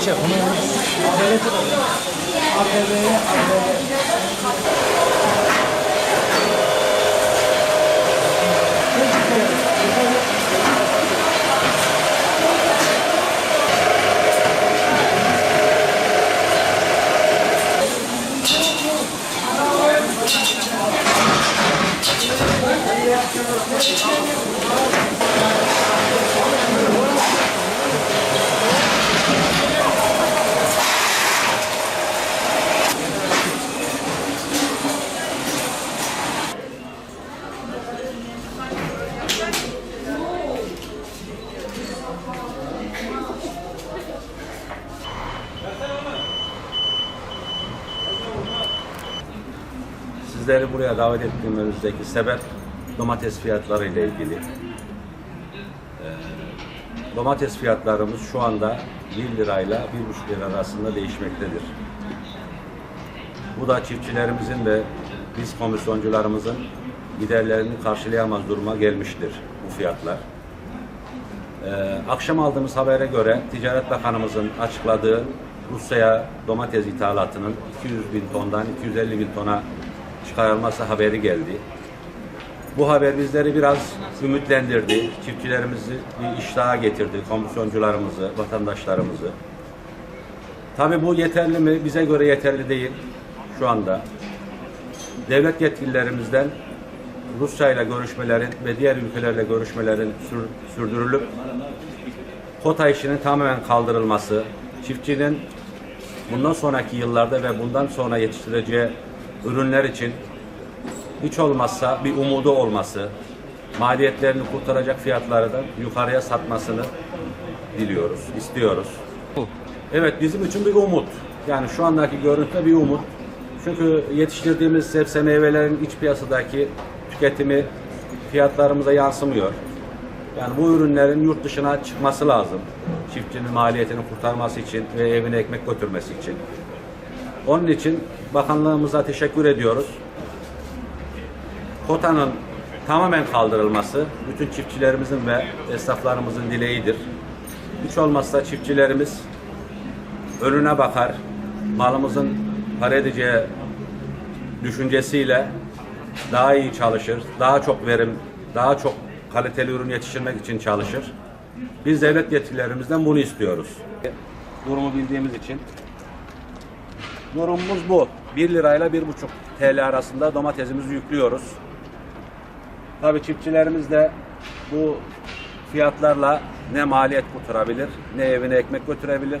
Geçer. Onu ATV'ye ATV'ye Sizleri buraya davet ettiğimizdeki sebep domates fiyatları ile ilgili. Ee, domates fiyatlarımız şu anda 1 lirayla 1,5 lira arasında değişmektedir. Bu da çiftçilerimizin ve biz komisyoncularımızın giderlerini karşılayamaz duruma gelmiştir bu fiyatlar. Ee, akşam aldığımız habere göre Ticaret Bakanımızın açıkladığı Rusya'ya domates ithalatının 200 bin tondan 250 bin tona çıkarılması haberi geldi. Bu haber bizleri biraz ümitlendirdi. Çiftçilerimizi bir iştaha getirdi, komisyoncularımızı, vatandaşlarımızı. Tabii bu yeterli mi? Bize göre yeterli değil şu anda. Devlet yetkililerimizden Rusya ile görüşmelerin ve diğer ülkelerle görüşmelerin sür- sürdürülüp kota işinin tamamen kaldırılması, çiftçinin bundan sonraki yıllarda ve bundan sonra yetiştireceği ürünler için hiç olmazsa bir umudu olması, maliyetlerini kurtaracak fiyatları da yukarıya satmasını diliyoruz, istiyoruz. Evet bizim için bir umut. Yani şu andaki görüntü bir umut. Çünkü yetiştirdiğimiz sebze meyvelerin iç piyasadaki tüketimi fiyatlarımıza yansımıyor. Yani bu ürünlerin yurt dışına çıkması lazım. Çiftçinin maliyetini kurtarması için ve evine ekmek götürmesi için. Onun için bakanlığımıza teşekkür ediyoruz. Kotanın tamamen kaldırılması bütün çiftçilerimizin ve esnaflarımızın dileğidir. Hiç olmazsa çiftçilerimiz önüne bakar, malımızın para edeceği düşüncesiyle daha iyi çalışır, daha çok verim, daha çok kaliteli ürün yetiştirmek için çalışır. Biz devlet yetkililerimizden bunu istiyoruz. Durumu bildiğimiz için Durumumuz bu. 1 lirayla 1,5 TL arasında domatesimizi yüklüyoruz. Tabii çiftçilerimiz de bu fiyatlarla ne maliyet kurtarabilir, ne evine ekmek götürebilir.